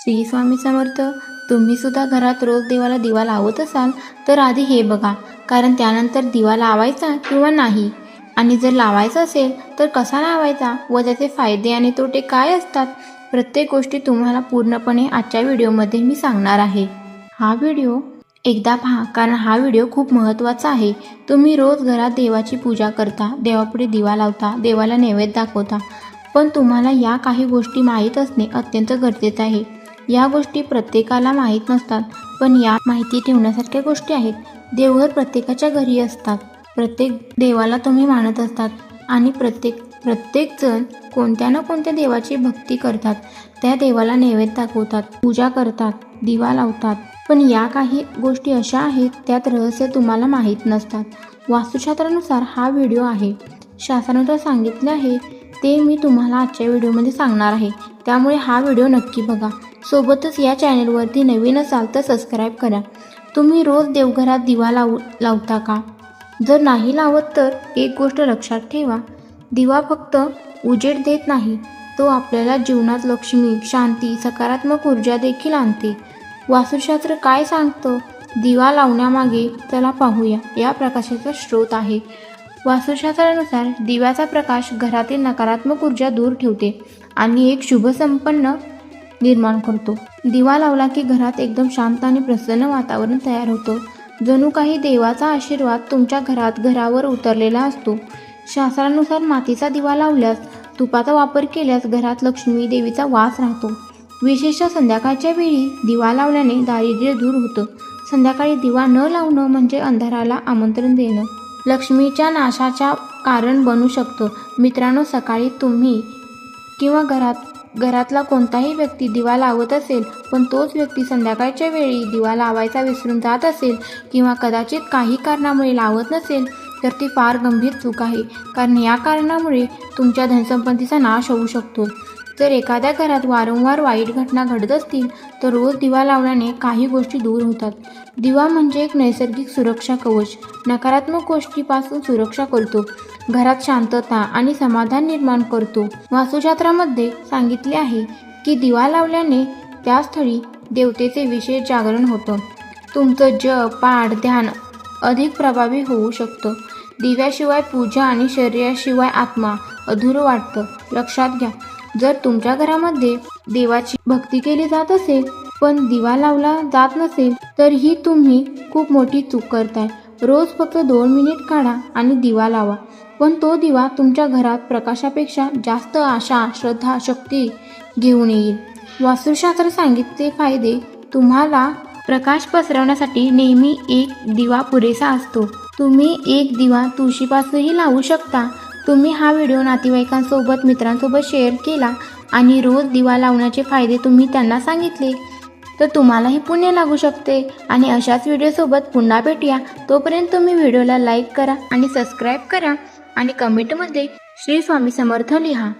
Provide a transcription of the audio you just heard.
श्री स्वामी समर्थ तुम्ही सुद्धा घरात रोज देवाला दिवा लावत असाल तर आधी हे बघा. कारण त्यानंतर दिवा लावायचा किंवा नाही? आणि जर लावायचा असेल तर कसा लावायचा? व त्याचे फायदे आणि तोटे काय असतात? प्रत्येक गोष्टी तुम्हाला पूर्णपणे आजच्या व्हिडिओमध्ये मी सांगणार आहे. हा व्हिडिओ एकदा पहा कारण हा व्हिडिओ खूप महत्त्वाचा आहे. तुम्ही रोज घरात देवाची पूजा करता देवापुढे दिवा लावता देवाला नैवेद्य दाखवता. पण तुम्हाला या काही गोष्टी माहीत असणे अत्यंत गरजेचं आहे. या गोष्टी प्रत्येकाला माहीत नसतात पण या माहिती ठेवण्यासारख्या गोष्टी आहेत. देवघर प्रत्येकाच्या घरी असतात. प्रत्येक देवाला तुम्ही मानत असतात आणि प्रत्येक प्रत्येकजण कोणत्या ना कोणत्या देवाची भक्ती करतात. त्या देवाला नैवेद्य दाखवतात पूजा करतात दिवा लावतात. पण या काही गोष्टी अशा आहेत त्यात रहस्य तुम्हाला माहीत नसतात. वास्तुशास्त्रानुसार हा व्हिडिओ आहे. शास्त्रानुसार सांगितले आहे ते मी तुम्हाला आजच्या व्हिडिओमध्ये सांगणार आहे. त्यामुळे हा व्हिडिओ नक्की बघा. सोबतच या चॅनेलवरती नवीन असाल तर सबस्क्राईब करा. तुम्ही रोज देवघरात दिवा लावू लावता का? जर नाही लावत तर एक गोष्ट लक्षात ठेवा. दिवा फक्त उजेड देत नाही तो आपल्याला जीवनात लक्ष्मी शांती सकारात्मक ऊर्जा देखील आणते. वास्तुशास्त्र काय सांगतं? दिवा लावण्यामागे चला पाहूया. या प्रकाशाचा स्रोत आहे. वास्तुशास्त्रानुसार दिव्याचा प्रकाश घरातील नकारात्मक ऊर्जा दूर ठेवते आणि एक शुभसंपन्न निर्माण करतो. दिवा लावला की घरात एकदम शांत आणि प्रसन्न वातावरण तयार होतं. जणू काही देवाचा आशीर्वाद तुमच्या घरात घरावर उतरलेला असतो. शास्त्रानुसार मातीचा दिवा लावल्यास तुपाचा वापर केल्यास घरात लक्ष्मी देवीचा वास राहतो. विशेषतः संध्याकाळच्या वेळी दिवा लावल्याने दारिद्र्य दूर होतं. संध्याकाळी दिवा न लावणं म्हणजे अंधाराला आमंत्रण देणं. लक्ष्मीच्या नाशाच्या कारण बनू शकतं. मित्रांनो सकाळी तुम्ही किंवा घरात घरातला कोणताही व्यक्ती दिवा लावत असेल पण तोच व्यक्ती संध्याकाळच्या वेळी दिवा लावायचा विसरून जात असेल किंवा कदाचित काही कारणामुळे लावत नसेल तर ती फार गंभीर चूक आहे. कारण या कारणामुळे तुमच्या धनसंपत्तीचा नाश होऊ शकतो. जर एखाद्या घरात वारंवार वाईट घटना घडत असतील तर रोज दिवा लावल्याने काही गोष्टी दूर होतात. दिवा म्हणजे एक नैसर्गिक सुरक्षा कवच. नकारात्मक गोष्टीपासून सुरक्षा करतो. घरात शांतता आणि समाधान निर्माण करतो. वास्तुशास्त्रामध्ये सांगितले आहे की दिवा लावल्याने त्या स्थळी देवतेचे विशेष जागरण होतं. तुमचं जप पाठ ध्यान अधिक प्रभावी होऊ शकतं. दिव्याशिवाय पूजा आणि शरीराशिवाय आत्मा अधुरं वाटतं. लक्षात घ्या. जर तुमच्या घरामध्ये देवाची भक्ती केली जात असेल पण दिवा लावला जात नसेल तर ही तुम्ही खूप मोठी चूक करताय. रोज फक्त दोन मिनिट काढा आणि दिवा लावा. पण तो दिवा तुमच्या घरात प्रकाशापेक्षा जास्त आशा श्रद्धा शक्ती घेऊन येईल. वास्तुशास्त्र सांगितले फायदे तुम्हाला प्रकाश पसरवण्यासाठी नेहमी एक दिवा पुरेसा असतो. तुम्ही एक दिवा तुळशीपासूनही लावू शकता तुम्ही हा व्हिडिओ नातेवाईकांसोबत मित्रांसोबत शेअर केला आणि रोज दिवा लावण्याचे फायदे तुम्ही त्यांना सांगितले तर तुम्हालाही पुण्य लागू शकते. आणि अशाच व्हिडिओसोबत पुन्हा भेटूया. तोपर्यंत तुम्ही व्हिडिओला लाईक करा आणि सबस्क्राईब करा आणि कमेंटमध्ये श्री स्वामी समर्थ लिहा.